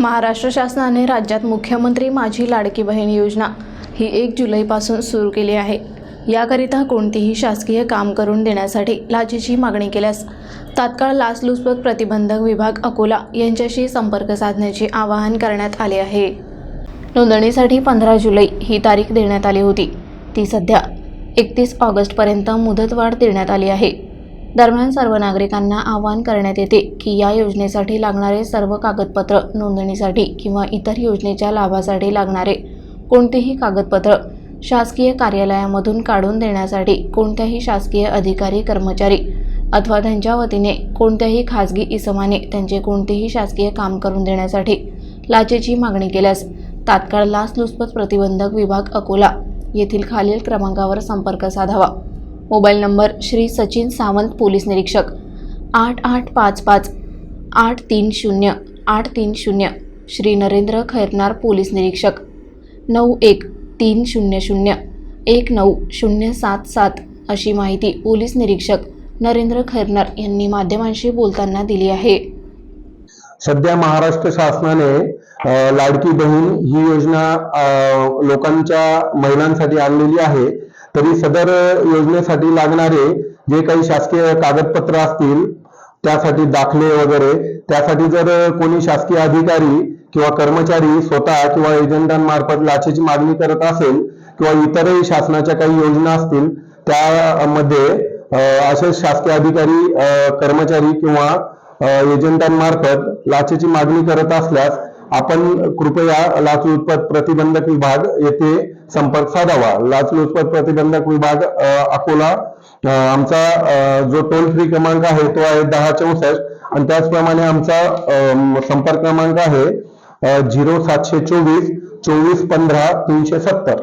महाराष्ट्र शासनाने राज्यात मुख्यमंत्री माझी लाडकी बहीण योजना ही एक जुलैपासून सुरू केली आहे. याकरिता कोणतीही शासकीय काम करून देण्यासाठी लाचेची मागणी केल्यास तात्काळ लाचलुचपत प्रतिबंधक विभाग अकोला यांच्याशी संपर्क साधण्याचे आवाहन करण्यात आले आहे. नोंदणीसाठी पंधरा जुलै ही तारीख देण्यात आली होती. ती सध्या एकतीस ऑगस्टपर्यंत मुदतवाढ देण्यात आली आहे. दरम्यान सर्व नागरिकांना आवाहन करण्यात येते की या योजनेसाठी लागणारे सर्व कागदपत्र नोंदणीसाठी किंवा इतर योजनेच्या लाभासाठी लागणारे कोणतेही कागदपत्र शासकीय कार्यालयामधून काढून देण्यासाठी कोणत्याही शासकीय अधिकारी कर्मचारी अथवा त्यांच्या वतीने कोणत्याही खाजगी इसमाने त्यांचे कोणतेही शासकीय काम करून देण्यासाठी लाचेची मागणी केल्यास तात्काळ लाचलुचपत प्रतिबंधक विभाग अकोला येथील खालील क्रमांकावर संपर्क साधावा. Mobile number Shri Sachin Sawant police निरीक्षक. आठ आठ पाच पाच आठ तीन शून्य आठ तीन शून्य श्री नरेंद्र खैरनार पोलीस निरीक्षक. नऊ एक तीन शून्य शून्य एक नऊ शून्य सात सात अशी माहिती पोलीस निरीक्षक नरेंद्र खैरनार यांनी माध्यमांशी बोलताना दिली आहे. सध्या महाराष्ट्र शासनाने लाडकी बहीण ही योजना लोकांच्या महिलांसाठी आणलेली आहे. तरी सदर योजनेसाठी लागणारे जे काही शासकीय कागदपत्र असतील त्यासाठी दाखले वगैरे त्यासाठी जर कोणी शासकीय अधिकारी किंवा कर्मचारी स्वतः किंवा एजंटांमार्फत लाचेची मागणी करत असेल किंवा इतरही शासनाच्या काही योजना असतील त्यामध्ये असे शासकीय अधिकारी कर्मचारी किंवा एजंटांमार्फत लाचेची मागणी करत असल्यास आपण कृपया लाचलुचपत प्रतिबंधक विभाग येथे संपर्क साधावा. लाचलुचपत प्रतिबंधक विभाग अकोला. आमचा जो टोल फ्री क्रमांक आहे तो आहे दहा चौसष्ट. आणि त्याचप्रमाणे आमचा संपर्क क्रमांक आहे झिरो सातशे चोवीस चोवीस पंधरा तीनशे सत्तर.